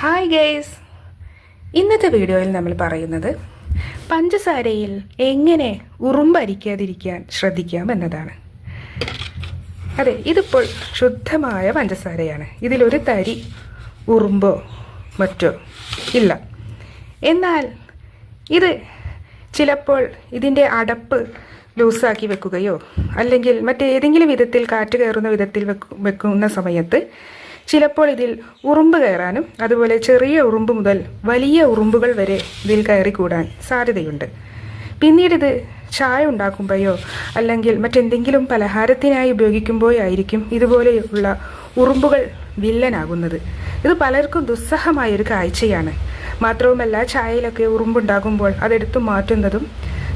Hi guys ഇന്നത്തെ വീഡിയോയിൽ നമ്മൾ പറയുന്നത് പഞ്ചസാരയിൽ എങ്ങനെ ഉറുമ്പരിക്കാതിരിക്കാൻ ശ്രദ്ധിക്കാം എന്നതാണ്. അതെ ഇതിപ്പോൾ ശുദ്ധമായ പഞ്ചസാരയാണ്. ഇതിലൊരു തരി ഉറുമ്പോ മറ്റോ ഇല്ല. എന്നാൽ ഇത് ചിലപ്പോൾ ഇതിന്റെ അടപ്പ് ലൂസാക്കി വെക്കുകയോ അല്ലെങ്കിൽ മറ്റേതെങ്കിലും വിധത്തിൽ കാറ്റ് കയറുന്ന വിധത്തിൽ വെക്കുന്ന സമയത്ത് ചിലപ്പോൾ ഇതിൽ ഉറുമ്പ് കയറാനും അതുപോലെ ചെറിയ ഉറുമ്പ് മുതൽ വലിയ ഉറുമ്പുകൾ വരെ ഇതിൽ കയറിക്കൂടാൻ സാധ്യതയുണ്ട്. പിന്നീട് ഇത് ചായ ഉണ്ടാക്കുമ്പോഴോ അല്ലെങ്കിൽ മറ്റെന്തെങ്കിലും പലഹാരത്തിനായി ഉപയോഗിക്കുമ്പോഴോ ആയിരിക്കും ഇതുപോലെയുള്ള ഉറുമ്പുകൾ വില്ലനാകുന്നത്. ഇത് പലർക്കും ദുസ്സഹമായൊരു കാഴ്ചയാണ്. മാത്രവുമല്ല ചായയിലൊക്കെ ഉറുമ്പുണ്ടാകുമ്പോൾ അതെടുത്തു മാറ്റുന്നതും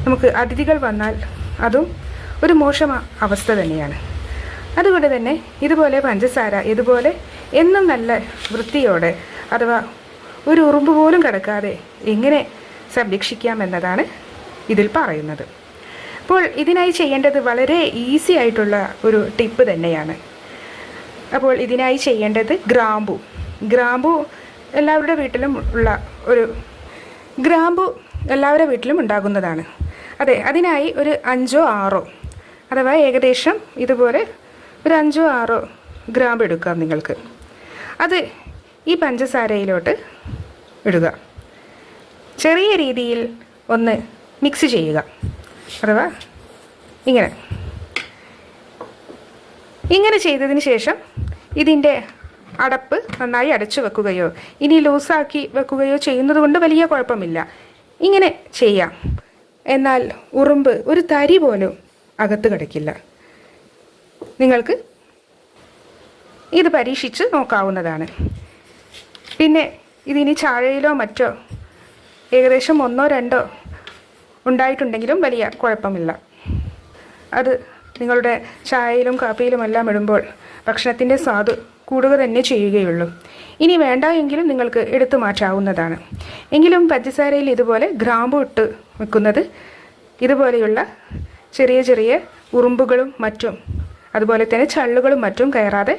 നമുക്ക് അതിഥികൾ വന്നാൽ അതും ഒരു മോശം അവസ്ഥ തന്നെയാണ്. അതുകൊണ്ട് തന്നെ ഇതുപോലെ പഞ്ചസാര ഇതുപോലെ എന്നും നല്ല വൃത്തിയോടെ അഥവാ ഒരു ഉറുമ്പ് പോലും കിടക്കാതെ എങ്ങനെ സംരക്ഷിക്കാം എന്നതാണ് ഇതിൽ പറയുന്നത്. അപ്പോൾ ഇതിനായി ചെയ്യേണ്ടത് വളരെ ഈസി ആയിട്ടുള്ള ഒരു ടിപ്പ് തന്നെയാണ്. അപ്പോൾ ഇതിനായി ചെയ്യേണ്ടത് ഗ്രാമ്പു. ഗ്രാമ്പു എല്ലാവരുടെ വീട്ടിലും ഉള്ള ഒരു ഗ്രാമ്പു എല്ലാവരുടെ വീട്ടിലും ഉണ്ടാകുന്നതാണ്. അതെ അതിനായി ഒരു അഞ്ചോ ആറോ അഥവാ ഏകദേശം ഇതുപോലെ ഒരു അഞ്ചോ ആറോ ഗ്രാമ്പ് എടുക്കാം നിങ്ങൾക്ക്. അത് ഈ പഞ്ചസാരയിലോട്ട് ഇടുക. ചെറിയ രീതിയിൽ ഒന്ന് മിക്സ് ചെയ്യുക. അഥവാ ഇങ്ങനെ. ഇങ്ങനെ ചെയ്തതിന് ശേഷം ഇതിന്റെ അടപ്പ് നന്നായി അടച്ചു വെക്കുകയോ ഇനി ലൂസാക്കി വെക്കുകയോ ചെയ്യുന്നത് കൊണ്ട് വലിയ കുഴപ്പമില്ല. ഇങ്ങനെ ചെയ്യാം. എന്നാൽ ഉറുമ്പ് ഒരു തരി പോലും അകത്ത് കിടക്കില്ല. നിങ്ങൾക്ക് ഇത് പരീക്ഷിച്ച് നോക്കാവുന്നതാണ്. പിന്നെ ഇതിനി ചാഴയിലോ മറ്റോ ഏകദേശം ഒന്നോ രണ്ടോ ഉണ്ടായിട്ടുണ്ടെങ്കിലും വലിയ കുഴപ്പമില്ല. അത് നിങ്ങളുടെ ചായയിലും കാപ്പിയിലും എല്ലാം ഇടുമ്പോൾ ഭക്ഷണത്തിന്റെ സ്വാദ് കൂടുക തന്നെ ചെയ്യുകയുള്ളൂ. ഇനി വേണ്ട എങ്കിലും നിങ്ങൾക്ക് എടുത്തു മാറ്റാവുന്നതാണ്. എങ്കിലും പഞ്ചസാരയിൽ ഇതുപോലെ ഗ്രാമ്പു ഇട്ട് വെക്കുന്നത് ഇതുപോലെയുള്ള ചെറിയ ചെറിയ ഉറുമ്പുകളും മറ്റും അതുപോലെ തന്നെ ചള്ളുകളും മറ്റും കയറാതെ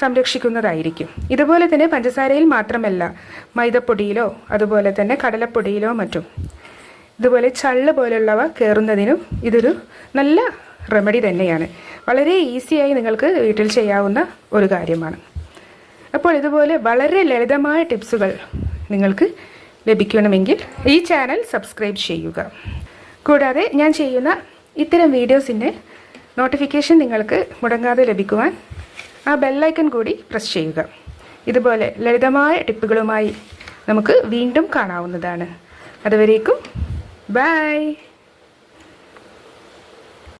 സംരക്ഷിക്കുന്നതായിരിക്കും. ഇതുപോലെ തന്നെ പഞ്ചസാരയിൽ മാത്രമല്ല മൈദപ്പൊടിയിലോ അതുപോലെ തന്നെ കടലപ്പൊടിയിലോ മറ്റും. ഇതുപോലെ ചള്ള് പോലുള്ളവ കയറുന്നതിനും ഇതൊരു നല്ല റെമഡി തന്നെയാണ്. വളരെ ഈസിയായി നിങ്ങൾക്ക് വീട്ടിൽ ചെയ്യാവുന്ന ഒരു കാര്യമാണ്. അപ്പോൾ ഇതുപോലെ വളരെ ലളിതമായ ടിപ്സുകൾ നിങ്ങൾക്ക് ലഭിക്കണമെങ്കിൽ ഈ ചാനൽ സബ്സ്ക്രൈബ് ചെയ്യുക. കൂടാതെ ഞാൻ ചെയ്യുന്ന ഇത്തരം വീഡിയോസിന്റെ നോട്ടിഫിക്കേഷൻ നിങ്ങൾക്ക് മുടങ്ങാതെ ലഭിക്കുവാൻ ആ ബെല്ലൈക്കൺ കൂടി പ്രസ് ചെയ്യുക. ഇതുപോലെ ലളിതമായ ടിപ്പുകളുമായി നമുക്ക് വീണ്ടും കാണാവുന്നതാണ്. അതുവരേക്കും ബൈ